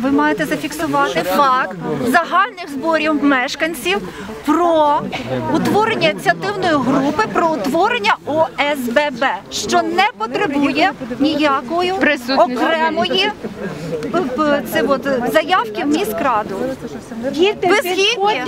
Ви маєте зафіксувати факт загальних зборів мешканців про утворення ініціативної групи про утворення ОСББ, що не потребує ніякої окремої п- п- це от, заявки в міськраду. Ви згідні?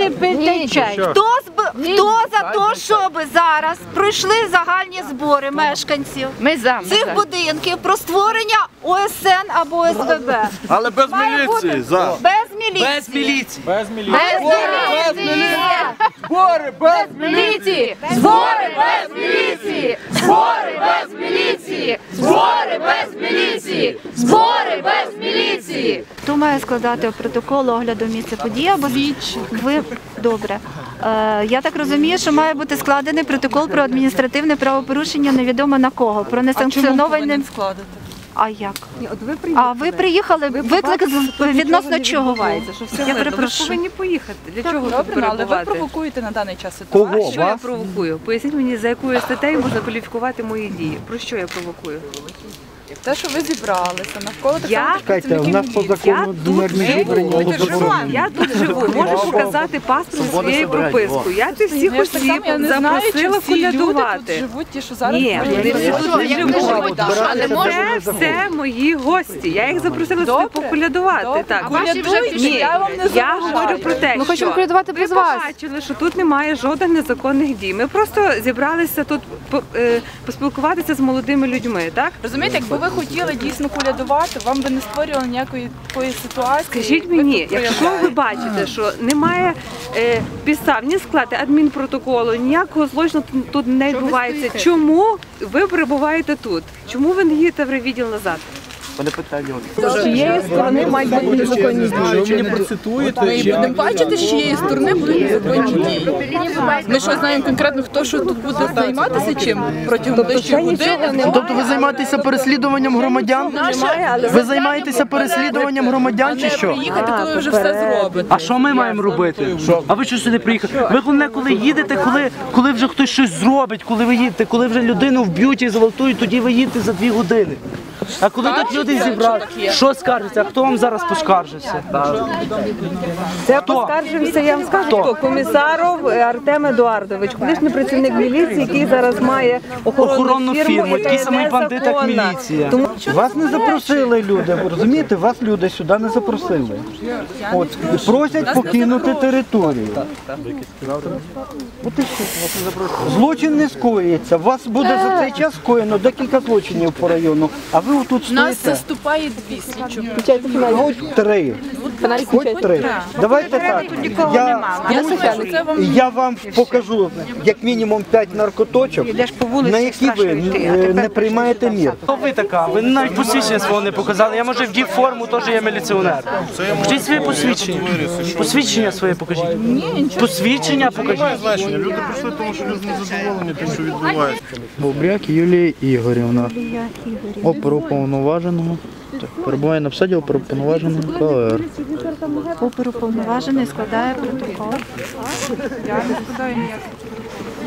Хто. Хто за те, щоб зараз пройшли загальні збори мешканців Ми за. цих будинків про створення ОСН або ОСББ? Але без Має міліції, за. без міліції. Без міліції. Без міліції! Збори без Міліції! Збори без міліції! Збори без міліції! Збори без міліції! Збори без міліції! Хто має складати протокол огляду місця події або ви добре? Е, я так розумію, що має бути складений протокол про адміністративне правопорушення невідомо на кого, про несанкціонований. А як? От ви А ви приїхали виклик відносно чого? Що все Я видно. Ви повинні поїхати. Для чого Добре, але ви провокуєте на даний час ситуацію. А що я провокую? Поясніть мені, за якою статтею можна кваліфікувати мої дії. Про що я провокую? Те, що ви зібралися навколо так само Чекайте, у нас по закону Я мирні зібрання не заборонені. Я тут живу, можу показати паспорт своєю прописку. Я тут всіх осіб запросила люди тут колядувати. живуть, ті, що зараз Ні, вони всі живуть. тут не живуть. Це все мої гості. Я їх запросила сюди поколядувати. добре. Так. Ні, я вам не заважаю. говорю про те, Ми хочемо колядувати ви без вас. побачили, що тут немає жодних незаконних дій. Ми просто зібралися тут по- е, поспілкуватися з молодими людьми. Так Розумієте, якби ви хотіли дійсно колядувати, вам би не створювали ніякої такої ситуації. скажіть мені, якщо ви бачите, що немає е, підстав ні склати адмінпротоколу, ніякого злочину тут- тут не відбувається. Чому ви перебуваєте тут? Чому ви не їдете в відділ назад? Мене питання. З чиєї сторони мають бути незаконні дії? Ви мені процитуєте? Ми будемо бачити, з чиєї сторони будуть незаконні дії. Ми що знаємо конкретно, хто що тут буде займатися чим протягом ближчої години? Тобто ви займаєтеся переслідуванням громадян? Ви займаєтеся переслідуванням громадян чи що? приїхати, коли ви вже все зробите. А що ми маємо робити? А ви що сюди приїхали? Ви головне, коли їдете, коли, коли вже хтось щось зробить, коли ви їдете, коли вже людину вб'ють і зґвалтують, тоді ви їдете за дві години. А коли тут люди зібрали, що скаржиться? Хто вам зараз поскаржився? Це поскаржився, я вам скажу, хто комісаров Артем Едуардович, колишній працівник міліції, який зараз має охоронну, Охоронну фірму, яка такий є самий бандит, як міліція. Тому Вас не запросили люди, ви розумієте? Вас люди сюди не запросили. От і просять покинути територію. От і все. Злочин не скоїться. У вас буде за цей час скоєно декілька злочинів по району, а ви отут У нас стоїте. заступає дві свічок. Хоч три. Хоч три. Давайте так. Я, Я це вам я вам покажу як мінімум п'ять наркоточок, на які ви е, не приймаєте мір. Хто ви така? Ви навіть посвідчення свого не показали. Я може вдів форму, теж є міліціонер. Покажіть своє посвідчення. Посвідчення своє покажіть. Посвідчення покажіть. значення. Люди прийшли, тому що люди незадоволені тим, що відбувається. Бобряк Юлія Ігорівна. Оперуповноваженого. Перебуває на всаді оперуповноважений КР. Оперуповноважений складає протокол. я не складаю ніяких